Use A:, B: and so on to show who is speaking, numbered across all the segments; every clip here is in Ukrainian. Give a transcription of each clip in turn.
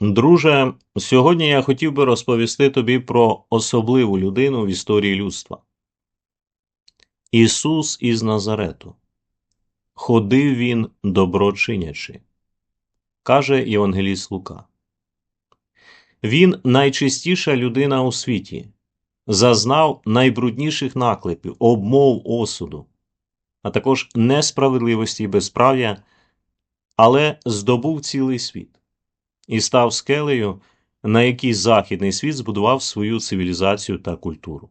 A: Друже, сьогодні я хотів би розповісти тобі про особливу людину в історії людства. Ісус із Назарету. Ходив він доброчинячи, каже Євангеліст Лука. Він найчистіша людина у світі, зазнав найбрудніших наклепів, обмов осуду, а також несправедливості і безправ'я, але здобув цілий світ і став скелею, на якій Західний світ збудував свою цивілізацію та культуру.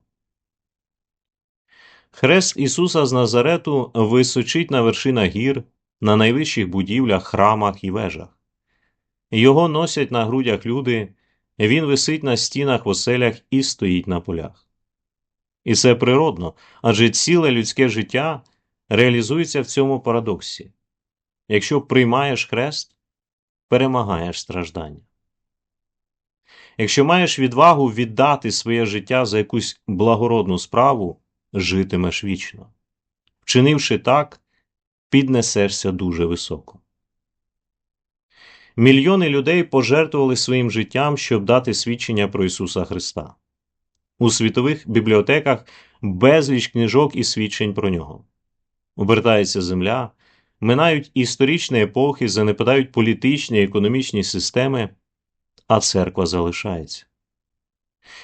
A: Хрест Ісуса з Назарету височить на вершинах гір, на найвищих будівлях, храмах і вежах. Його носять на грудях люди, він висить на стінах в оселях і стоїть на полях. І це природно, адже ціле людське життя реалізується в цьому парадоксі. Якщо приймаєш хрест, перемагаєш страждання. Якщо маєш відвагу віддати своє життя за якусь благородну справу, житимеш вічно. Вчинивши так, піднесешся дуже високо. Мільйони людей пожертвували своїм життям, щоб дати свідчення про Ісуса Христа. У світових бібліотеках безліч книжок і свідчень про нього. Обертається земля, минають історичні епохи, занепадають політичні і економічні системи, а церква залишається.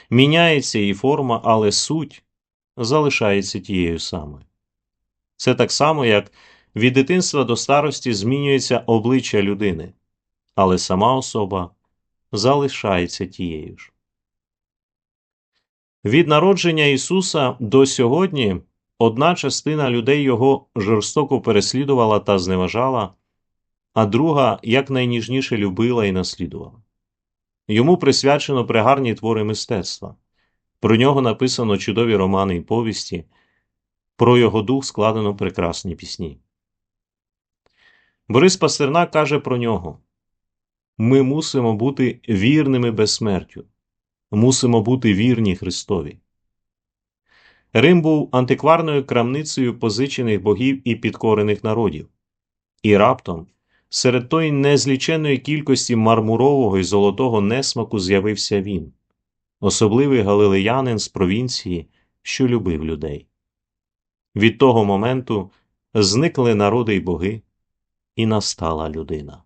A: Міняється її форма, але суть залишається тією самою. Це так само, як від дитинства до старості змінюється обличчя людини, але сама особа залишається тією ж. Від народження Ісуса до сьогодні одна частина людей його жорстоко переслідувала та зневажала, а друга якнайніжніше любила і наслідувала. Йому присвячено пригарні твори мистецтва. Про нього написано чудові романи і повісті, про його дух складено прекрасні пісні. Борис Пастернак каже про нього Ми мусимо бути вірними безсмертю, мусимо бути вірні Христові. Рим був антикварною крамницею позичених богів і підкорених народів, і раптом серед тої незліченої кількості мармурового і золотого несмаку з'явився він особливий галилеянин з провінції, що любив людей. Від того моменту зникли народи й боги, і настала людина.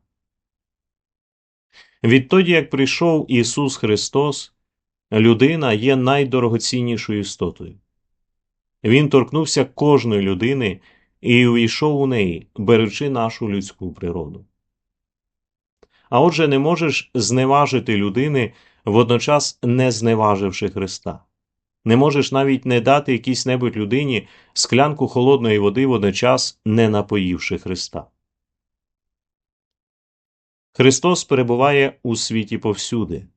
A: Відтоді, як прийшов Ісус Христос, людина є найдорогоціннішою істотою. Він торкнувся кожної людини і увійшов у неї, беручи нашу людську природу. А отже, не можеш зневажити людини водночас не зневаживши Христа. Не можеш навіть не дати якійсь небудь людині склянку холодної води водночас не напоївши Христа. Христос перебуває у світі повсюди,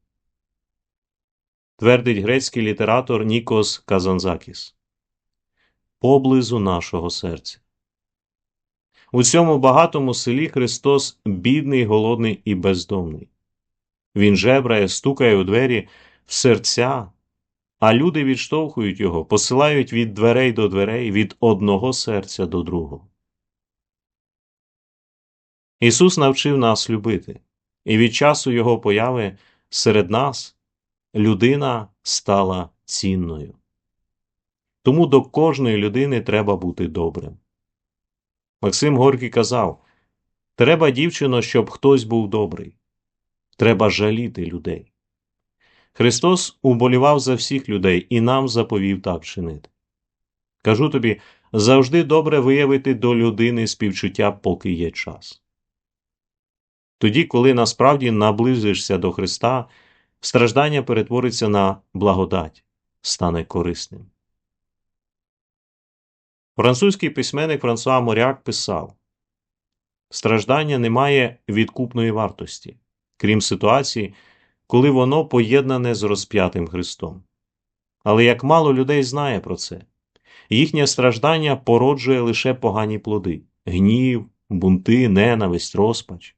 A: твердить грецький літератор Нікос Казанзакіс. Поблизу нашого серця. У цьому багатому селі Христос бідний, голодний і бездомний. Він жебрає, стукає у двері в серця, а люди відштовхують його, посилають від дверей до дверей, від одного серця до другого. Ісус навчив нас любити, і від часу Його появи серед нас людина стала цінною. Тому до кожної людини треба бути добрим. Максим Горький казав Треба, дівчино, щоб хтось був добрий. Треба жаліти людей. Христос уболівав за всіх людей і нам заповів так чинити. Кажу тобі завжди добре виявити до людини співчуття, поки є час. Тоді, коли насправді наблизишся до Христа, страждання перетвориться на благодать, стане корисним. Французький письменник Франсуа Моряк писав Страждання не має відкупної вартості крім ситуації, коли воно поєднане з розп'ятим Христом. Але як мало людей знає про це, їхнє страждання породжує лише погані плоди гнів, бунти, ненависть, розпач.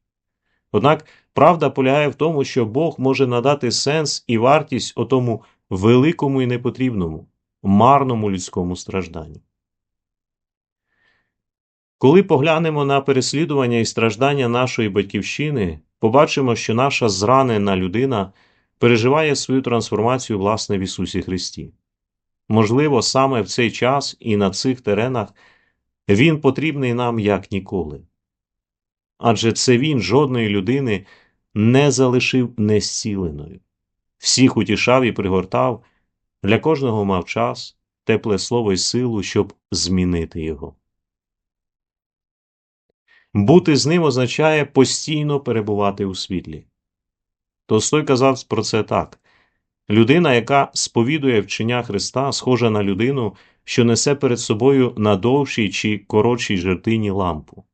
A: Однак правда полягає в тому, що Бог може надати сенс і вартість отому великому і непотрібному, марному людському стражданню. Коли поглянемо на переслідування і страждання нашої батьківщини, побачимо, що наша зранена людина переживає свою трансформацію власне в Ісусі Христі. Можливо, саме в цей час і на цих теренах Він потрібний нам як ніколи. Адже це Він жодної людини не залишив незціленою. Всіх утішав і пригортав, для кожного мав час, тепле слово й силу, щоб змінити його. Бути з ним означає постійно перебувати у світлі. Толстой казав про це так людина, яка сповідує вчення Христа, схожа на людину, що несе перед собою на довшій чи коротшій жердині лампу.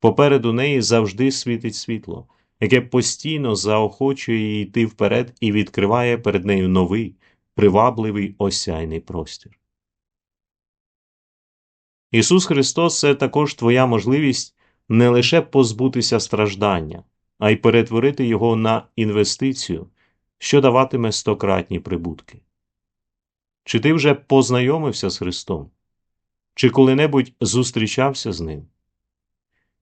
A: Попереду неї завжди світить світло, яке постійно заохочує її йти вперед і відкриває перед нею новий, привабливий осяйний простір. Ісус Христос це також твоя можливість не лише позбутися страждання, а й перетворити його на інвестицію, що даватиме стократні прибутки. Чи ти вже познайомився з Христом? Чи коли-небудь зустрічався з ним?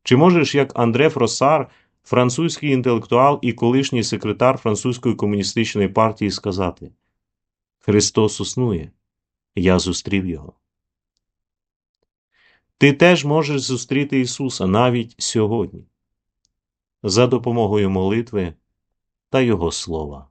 A: Чи можеш, як Андре Фросар, французький інтелектуал і колишній секретар французької комуністичної партії, сказати Христос існує, я зустрів його. Ти теж можеш зустріти Ісуса навіть сьогодні за допомогою молитви та Його Слова.